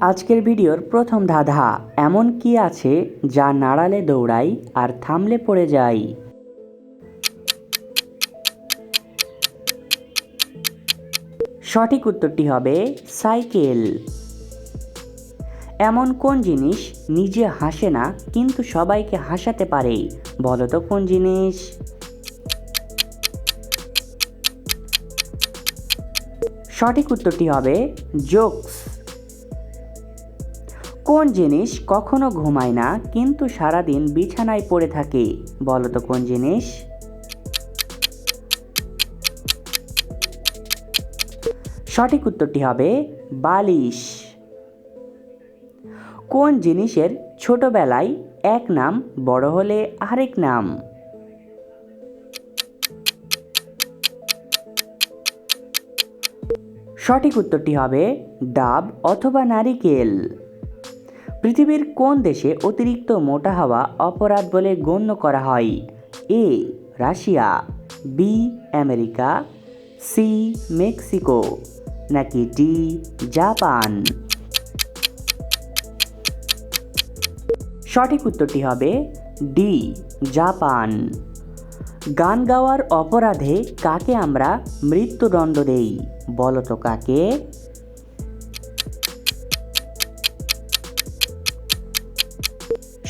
আজকের ভিডিওর প্রথম ধাঁধা, এমন কি আছে যা নাড়ালে দৌড়াই আর থামলে পড়ে যাই? সঠিক উত্তরটি হবে সাইকেল। এমন কোন জিনিস নিজে হাসে না, কিন্তু সবাইকে হাসাতে পারে? বলো তো কোন জিনিস? সঠিক উত্তরটি হবে জোকস। কোন জিনিস কখনো ঘুমায় না, কিন্তু সারাদিন বিছানায় পড়ে থাকে? বলো তো কোন জিনিস? সঠিক উত্তরটি হবে বালিশ। কোন জিনিসের ছোটবেলায় এক নাম, বড় হলে আরেক নাম? সঠিক উত্তরটি হবে ডাব অথবা নারিকেল। পৃথিবীর কোন দেশে অতিরিক্ত মোটা হওয়া অপরাধ বলে গণ্য করা হয়? A, Russia, B, America, C, Mexico, নাকি ডি, জাপান? সঠিক উত্তরটি হবে ডি, জাপান। গান গাওয়ার অপরাধে কাকে আমরা মৃত্যুদণ্ড দেই? বলতো কাকে?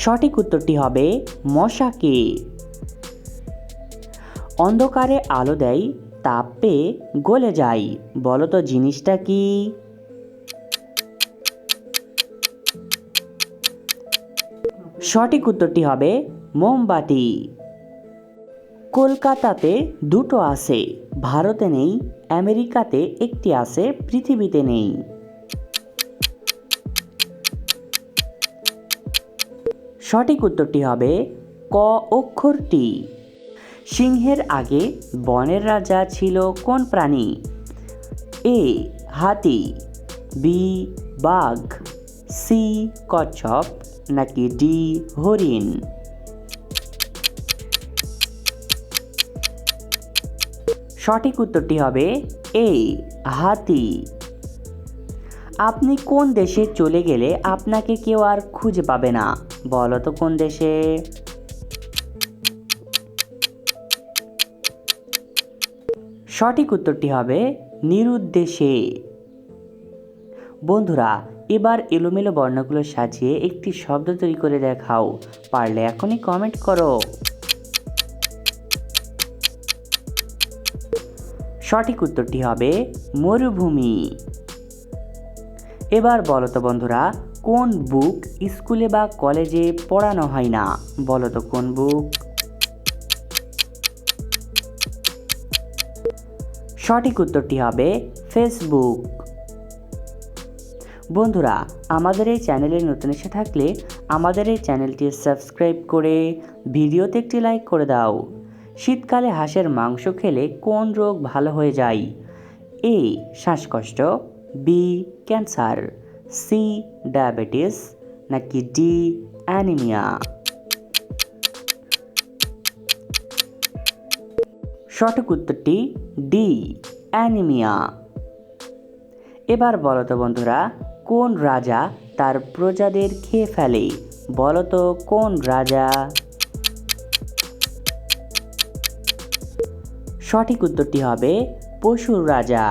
সঠিক উত্তরটি হবে মশাকে অন্ধকারে আলো দেয়, তাপ পেয়ে গলে যায়। বলো তো জিনিসটা কি? সঠিক উত্তরটি হবে মোমবাতি। কলকাতাতে দুটো আছে, ভারতে নেই, আমেরিকাতে একটি আছে, পৃথিবীতে নেই। সঠিক উত্তরটি হবে ক অক্ষরটি। সিংহের আগে বনের রাজা ছিল কোন প্রাণী? এ হাতি, বি বাঘ, সি কচ্ছপ, নাকি ডি হরিণ? সঠিক উত্তরটি হবে এ হাতি। আপনি কোন দেশে চলে গেলে আপনাকে কেউ আর খুঁজে পাবে না? বলো তো কোন দেশে? সঠিক উত্তরটি হবে নিরুদ্দেশে। বন্ধুরা, এবার এলোমেলো বর্ণগুলো সাজিয়ে একটি শব্দ তৈরি করে দেখাও। পারলে এখনই কমেন্ট করো। সঠিক উত্তরটি হবে মরুভূমি। এবার বলো তো বন্ধুরা, কোন বুক স্কুলে বা কলেজে পড়ানো হয় না? বলো তো কোন বুক? সঠিক উত্তরটি হবে ফেসবুক। বন্ধুরা, আমাদের এই চ্যানেলে নতুন এসে থাকলে আমাদের এই চ্যানেলটি সাবস্ক্রাইব করে ভিডিওতে একটি লাইক করে দাও। শীতকালে হাঁসের মাংস খেলে কোন রোগ ভালো হয়ে যায়? এ, শ্বাসকষ্ট, বি ক্যান্সার সি ডায়াবেটিস নাকি ডি অ্যানিমিয়া সঠিক উত্তরটি ডি অ্যানিমিয়া এবার বলতো বন্ধুরা কোন রাজা তার প্রজাদের খেয়ে ফেলে বলো তো কোন রাজা সঠিক উত্তরটি হবে পশুর রাজা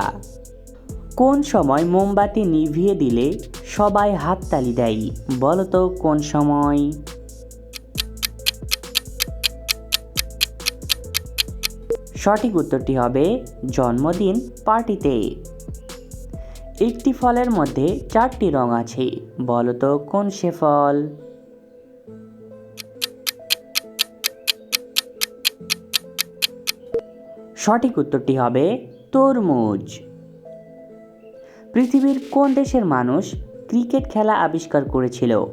কোন সময় মোমবাতি নিভিয়ে দিলে সবাই হাততালি দেয়? বলো তো কোন সময়? সঠিক উত্তরটি হবে জন্মদিন পার্টিতে। একটি ফলের মধ্যে চারটি রং আছে। বলো তো কোন সে ফল? সঠিক উত্তরটি হবে তরমুজ। পৃথিবীর কোন দেশের মানুষ ক্রিকেট খেলা আবিষ্কার করেছিল?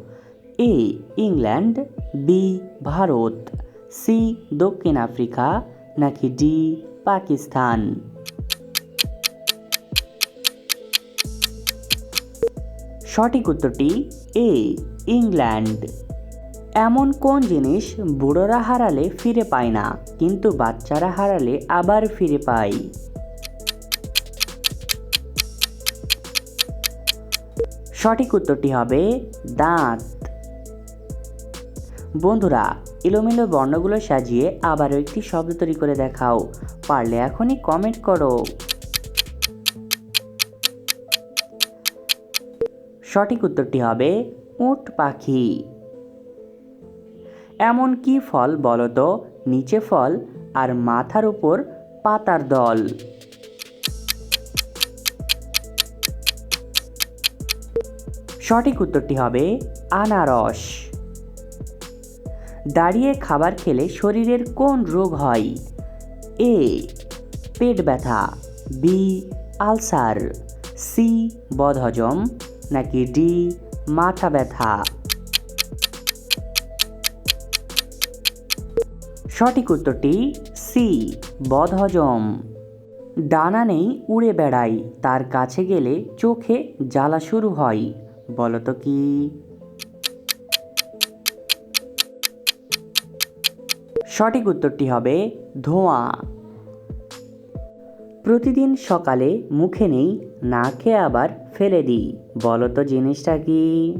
A, England, B, Bharat, C, দক্ষিণ আফ্রিকা, নাকি ডি, পাকিস্তান? সঠিক উত্তরটি, এ, ইংল্যান্ড। এমন কোন জিনিস বুড়োরা হারালে ফিরে পায় না, কিন্তু বাচ্চারা হারালে আবার ফিরে পায়? সঠিক উত্তরটি হবে দাঁত। বন্ধুরা, এলোমেলো বর্ণগুলো সাজিয়ে আবারও একটি শব্দ তৈরি করে দেখাও। পারলে এখনই কমেন্ট করো। সঠিক উত্তরটি হবে উট পাখি। এমন কি ফল বলতো? নিচে ফল আর মাথার উপর পাতার দল। সঠিক উত্তরটি হবে আনারস। দাঁড়িয়ে খাবার খেলে শরীরের কোন রোগ হয়? এ, পেট ব্যথা, বি, আলসার, সি, বদহজম, নাকি ডি, মাথা ব্যথা? সঠিক উত্তরটি সি, বদহজম। ডানা নেই, উড়ে বেড়াই তার কাছে গেলে চোখে জ্বালা শুরু হয়। বলতো কি? সঠিক উত্তরটি হবে ধোঁয়া। প্রতিদিন সকালে মুখে নেই না খেয়ে আবার ফেলে দিই। বলতো জিনিসটা কি?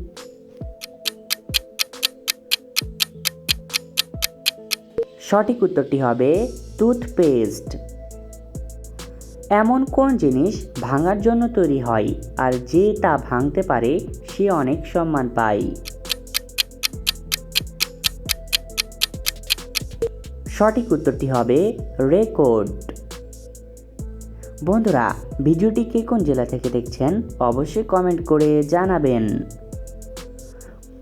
সঠিক উত্তরটি হবে টুথপেস্ট। এমন কোন জিনিস ভাঙার জন্য তৈরি হয় আর যে তা ভাঙতে পারে সে অনেক সম্মান পায়। সঠিক উত্তরটি হবে রেকর্ড। বন্ধুরা, ভিডিওটি কে কোন জেলা থেকে দেখছেন অবশ্যই কমেন্ট করে জানাবেন।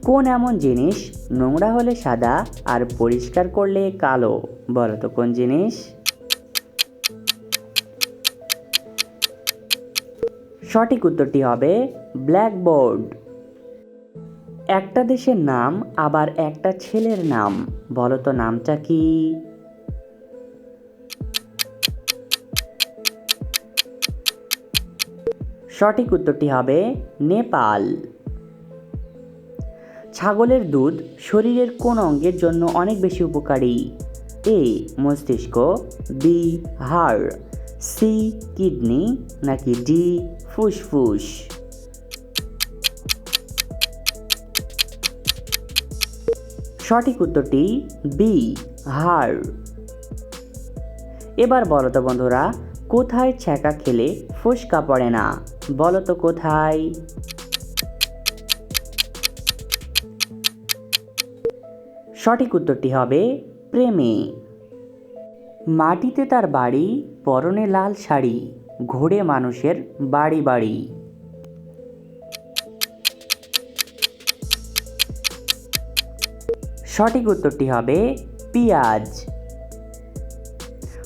কোন এমন জিনিস নোংরা হলে সাদা আর পরিষ্কার করলে কালো? বলো তো কোন জিনিস? সঠিক উত্তরটি হবে ব্ল্যাকবোর্ড। একটা দেশের নাম, আবার একটা ছেলের নাম। বলো তো নামটা কি? সঠিক উত্তরটি হবে নেপাল। ছাগলের দুধ শরীরের কোন অঙ্গের জন্য অনেক বেশি উপকারী? এ, মস্তিষ্ক, বি, হাড়, সি, কিডনি, নাকি ডি ফুসফুস সঠিক উত্তরটি বি, হাড়। এবার বলো তো বন্ধুরা, কোথায় ছ্যাঁকা খেলে ফুসকা পড়ে না? বলো তো কোথায়? সঠিক উত্তরটি হবে প্রেমে। মাটিতে তার বাড়ি পরনে লাল শাড়ি। ঘোড়ে মানুষের বাড়ি বাড়ি। সঠিক উত্তরটি হবে পেঁয়াজ।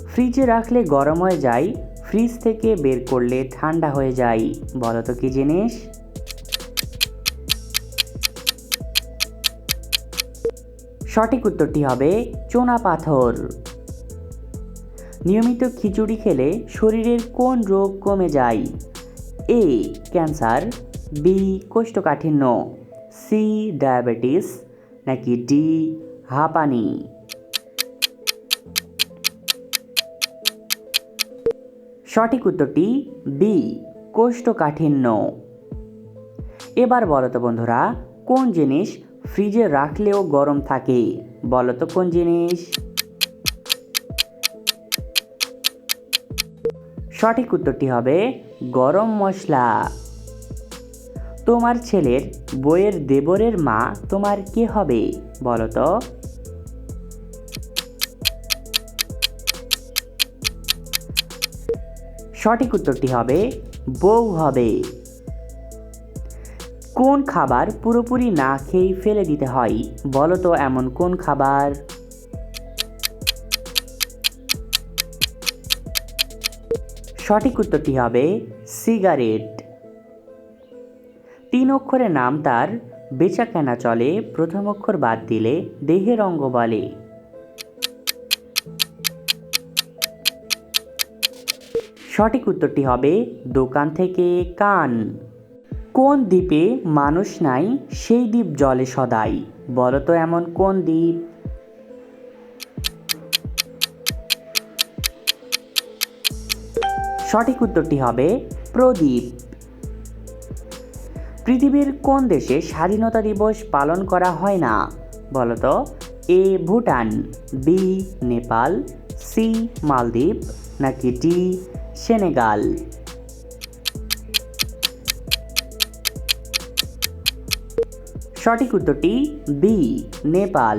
ফ্রিজে রাখলে গরম হয়ে যায়, ফ্রিজ থেকে বের করলে ঠান্ডা হয়ে যায়। বলো তো কি জিনিস? সঠিক উত্তরটি হবে চোনা পাথর। নিয়মিত খিচুড়ি খেলে শরীরের কোন রোগ কমে যায়? এ, ক্যান্সার, বি, কোষ্ঠকাঠিন্য, সি, ডায়াবেটিস, নাকি ডি, হাঁপানি? সঠিক উত্তরটি বি, কোষ্ঠকাঠিন্য। এবার বলো তো বন্ধুরা, কোন জিনিস ফ্রিজে রাখলেও গরম থাকে? বলো তো কোন জিনিস? সঠিক উত্তরটি হবে গরম মশলা। তোমার ছেলের বইয়ের দেবরের মা তোমার কে হবে বলো তো? সঠিক উত্তরটি হবে বউ হবে। কোন খাবার পুরোপুরি না খেয়েই ফেলে দিতে হয় বলো তো এমন কোন খাবার? সঠিক উত্তরটি হবে সিগারেট। তিন অক্ষরের নাম তার, বেচা কেনা চলে, প্রথম অক্ষর বাদ দিলে দেহের অঙ্গ বলে। সঠিক উত্তরটি হবে দোকান থেকে কান। কোন দ্বীপে মানুষ নাই, সেই দ্বীপ জলে সদাই। বলো তো এমন কোন দ্বীপ? সঠিক উত্তরটি হবে প্রদীপ। পৃথিবীর কোন দেশে স্বাধীনতা দিবস পালন করা হয় না? বলতো, A Bhutan, B Nepal, C মালদ্বীপ, নাকি ডি সেনেগাল? সঠিক উত্তরটি বি নেপাল।